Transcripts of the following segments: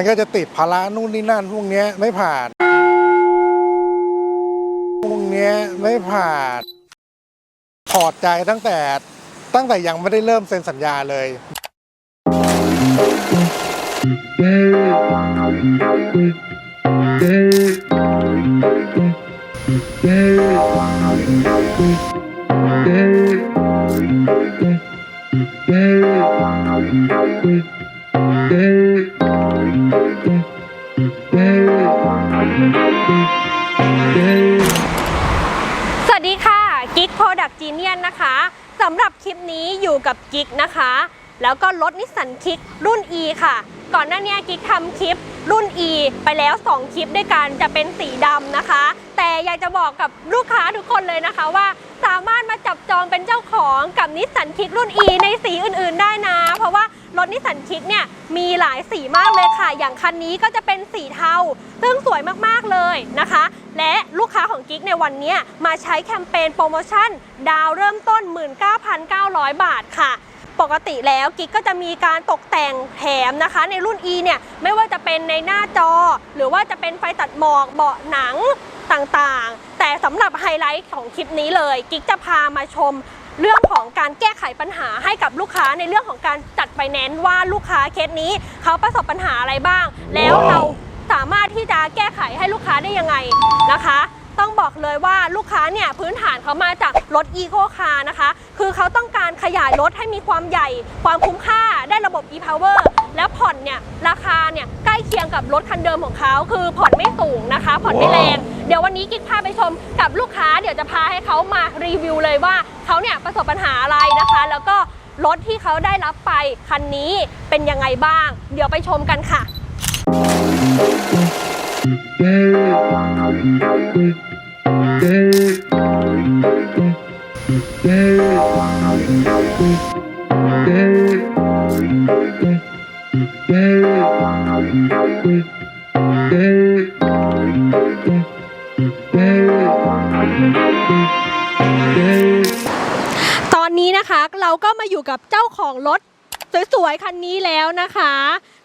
มันก็จะติดภาระนู่นนี่นั่นพวกเนี้ยไม่ผ่าน พวกเนี้ยไม่ผ่านถอดใจตั้งแต่ตั้งแต่ยังไม่ได้เริ่มเซ็นสัญญาเลย สวัสดีค่ะกิ๊กโปรดักจีเนียนนะคะสำหรับคลิปนี้อยู่กับกิ๊กนะคะ แล้วก็รถนิสสันคิกรุ่น E ค่ะ ก่อนหน้านี้กิ๊กทำคลิปรุ่น E ไปแล้ว 2 คลิปด้วยกันจะเป็นสีดำนะคะ แต่อยากจะบอกกับลูกค้าทุกคนเลยนะคะว่าสามารถมาจับจองเป็นเจ้าของกับนิสสันคิกรุ่น E ในสีอื่นๆได้นะ เพราะว่า รถนิสสันคิกเนี่ยมีหลายสีมากเลยค่ะ อย่างคันนี้ก็จะเป็นสีเทา ซึ่งสวยมากๆเลยนะคะ และลูกค้าของกิ๊กในวันนี้มาใช้แคมเปญโปรโมชั่น ดาวเริ่มต้น 19,900 บาทค่ะปกติแล้วกิ๊กก็จะมีการตกแต่งแถมนะคะ ในรุ่น E เนี่ยไม่ว่าจะเป็นในหน้าจอ หรือว่าจะเป็นไฟตัดหมอกเบาะหนังต่างๆ แต่สำหรับไฮไลท์ของคลิปนี้เลย กิ๊กจะพามาชม เรื่องของการแก้ไขปัญหาให้กับลูกค้าในเรื่องของการจัดไฟแนนซ์ว่าลูกค้าเคสนี้เขาประสบปัญหาอะไรบ้าง แล้วเราสามารถที่จะแก้ไขให้ลูกค้าได้ยังไงนะคะ ต้องบอกเลยว่าลูกค้าเนี่ยพื้นฐานเขามาจากรถอีโคคาร์นะคะ คือเขาต้องการขยายรถให้มีความใหญ่ ความคุ้มค่าได้ระบบ e-power แล้วผ่อนเนี่ยราคาเนี่ยใกล้เคียงกับรถคันเดิมของเขาคือผ่อนไม่สูงนะคะ ผ่อนไม่แรง เดี๋ยววันนี้กิ๊กพาไปชมกับลูกค้าเดี๋ยวจะพาให้เขามารีวิวเลยว่า เขาเนี่ยประสบปัญหาอะไรนะคะ แล้วก็รถที่เขาได้รับไปคันนี้เป็นยังไงบ้าง เดี๋ยวไปชมกันค่ะตอ นะคะ เราก็มาอยู่กับเจ้าของรถสวยๆคันนี้แล้วนะคะ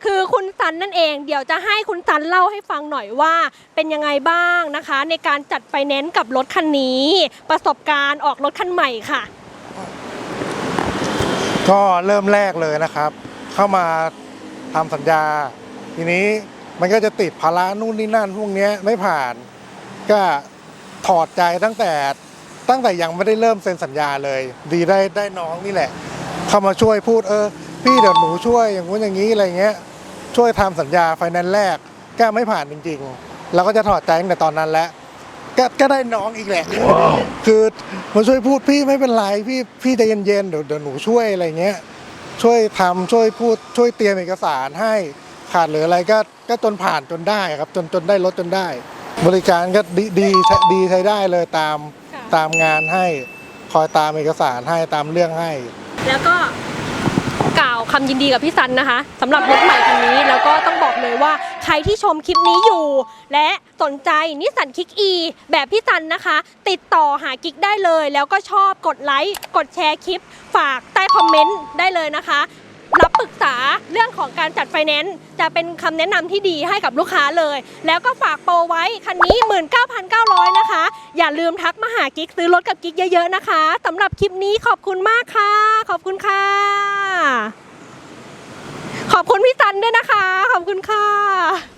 คือคุณซันนั่นเอง เดี๋ยวจะให้คุณซันเล่าให้ฟังหน่อยว่าเป็นยังไงบ้างนะคะ ในการจัดไฟแนนซ์กับรถคันนี้ ประสบการณ์ออกรถคันใหม่ค่ะ ก็เริ่มแรกเลยนะครับ เข้ามาทำสัญญา ทีนี้มันก็จะติดภาระนู่นนี่นั่นพวกเนี้ยไม่ผ่าน ก็ถอดใจตั้งแต่ ตั้งแต่ยังไม่ได้เริ่มเซ็นสัญญาเลย ดีได้ได้น้องนี่แหละ เข้ามาช่วยพูดเออ พี่เดี๋ยวหนูช่วยอย่างงู้นอย่างนี้อะไรเงี้ย ช่วยทำสัญญาไฟแนนซ์แรกก็ไม่ผ่านจริงๆเราก็จะถอดใจตั้งแต่ตอนนั้นแล้วก็ก็ได้น้องอีกแหละ คือมาช่วยพูดพี่ไม่เป็นไรพี่พี่ใจเย็นๆเดี๋ยวเดี๋ยวหนูช่วยอะไรเงี้ย ช่วยทำช่วยพูดช่วยเตรียมเอกสารให้ขาดหรืออะไรก็ก็จนผ่านจนได้ครับ จนจนได้รถจนได้ บริการก็ดีดีใช้ดีใช้ได้เลยตาม ตามงานให้ คอยตามเอกสารให้ตามเรื่องให้ แล้วก็กล่าวคำยินดีกับพี่ซันนะคะสำหรับรถใหม่คันนี้ แล้วก็ต้องบอกเลยว่าใครที่ชมคลิปนี้อยู่ และสนใจนิสสันคิกอีแบบพี่ซันนะคะ ติดต่อหากิ๊กได้เลย แล้วก็ชอบกดไลค์กดแชร์คลิป ฝากใต้คอมเมนต์ได้เลยนะคะ รึกษาเรื่องของการจัดไฟแนนซ์จะเป็นคำแนะนำที่ดีให้กับลูกค้าเลย แล้วก็ฝากโปรไว้คันนี้ 19,900 นะคะ อย่าลืมทักมาหากิ๊กซื้อรถกับกิ๊กเยอะๆนะคะสำหรับคลิปนี้ขอบคุณมากค่ะ ขอบคุณค่ะ ขอบคุณพี่ซันด้วยนะคะ ขอบคุณค่ะ